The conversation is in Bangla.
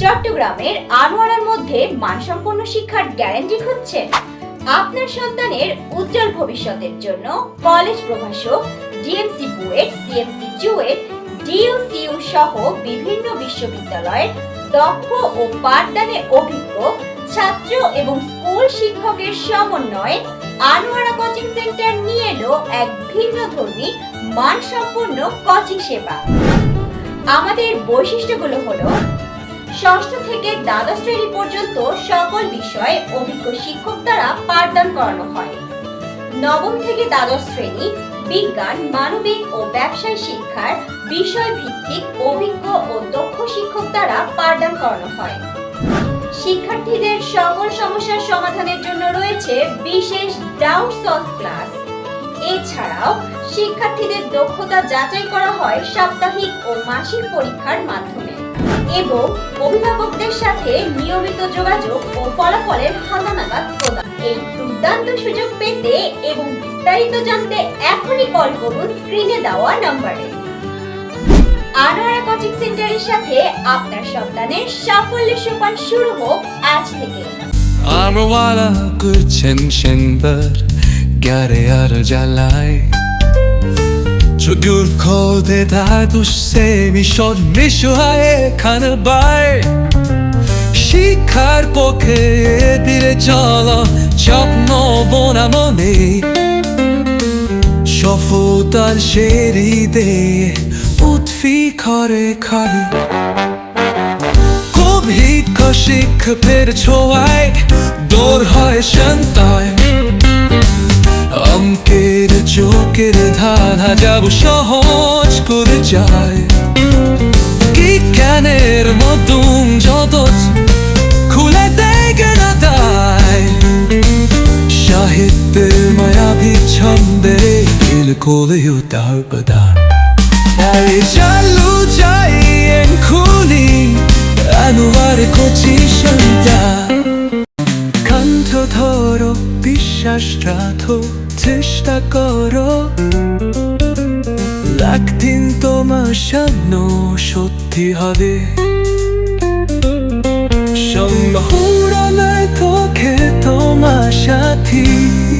চট্টগ্রামের আনোয়ারার মধ্যে মানসম্পন্ন শিক্ষার গ্যারান্টি হচ্ছে আপনার সন্তানের উজ্জ্বল ভবিষ্যতের জন্য কলেজ প্রভাষক DMC BUET CMC JUET DUCU সহ বিভিন্ন বিশ্ববিদ্যালয়ের দক্ষ ও পাঠদানে অভিজ্ঞ ছাত্র এবং স্কুল শিক্ষকের সমন্বয়ে আনোয়ারা কোচিং সেন্টার নিয়ে এলো এক ভিন্ন ধর্মী, মানসম্পন্ন কোচিং সেবা। আমাদের বৈশিষ্ট্যগুলো হলো ষষ্ঠ থেকে দ্বাদশ শ্রেণি পর্যন্ত সকল বিষয়ে অভিজ্ঞ শিক্ষক দ্বারা পাঠদান করানো হয়। নবম থেকে দ্বাদশ শ্রেণি বিজ্ঞান, মানবিক ও ব্যবসায় শিক্ষার বিষয় ভিত্তিক অভিজ্ঞ ও দক্ষ শিক্ষক দ্বারা পাঠদান করানো হয়। শিক্ষার্থীদের সকল সমস্যার সমাধানের জন্য রয়েছে বিশেষ ডাউট সলভ ক্লাস। এছাড়াও শিক্ষার্থীদের দক্ষতা যাচাই করা হয় সাপ্তাহিক ও মাসিক পরীক্ষার মাধ্যমে। এবং অভিভাবকদের সাথে নিয়মিত যোগাযোগ ও ফলাফলের হাতানাগাদ প্রদান। এই দুর্দান্ত সুযোগ পেতে এবং বিস্তারিত জানতে এখনই কল করুন স্ক্রিনে দেওয়া নম্বরে। আনোয়ারা কোচিং সেন্টারের সাথে আপনার সন্তানের সাফল্যের সোপান শুরু হোক আজ থেকে। Amrwala gülçen şenber Gare ar jalai Çocuk kode da duş semi şod Mishu haye kanı bay শিক্ষার পক্ষে দিলে চল স্বপ্ন বনামনে সফলতার সেরিতে উৎফি করে খালি অভিজ্ঞ শিক্ষকের ছোঁয়ায় দৌড় হয় শান্তায় অঙ্কের চোখের ধাঁধা যাব সহজ করে যায় কি জ্ঞানের মধুম যত খুলে দেখে না তাই। সাহিত্যের মায়াবী ছন্দে দিল কোলে উতার প্রদান চালু চাই খুলি, আনুয়ারে কচি সন্ধ্যা কণ্ঠ ধরো, বিশ্বাস রাখো। চেষ্টা করো। একদিন তোমার স্বপ্ন সত্যি হবে। সম্ভাবনা তোকে তোমার সাথী।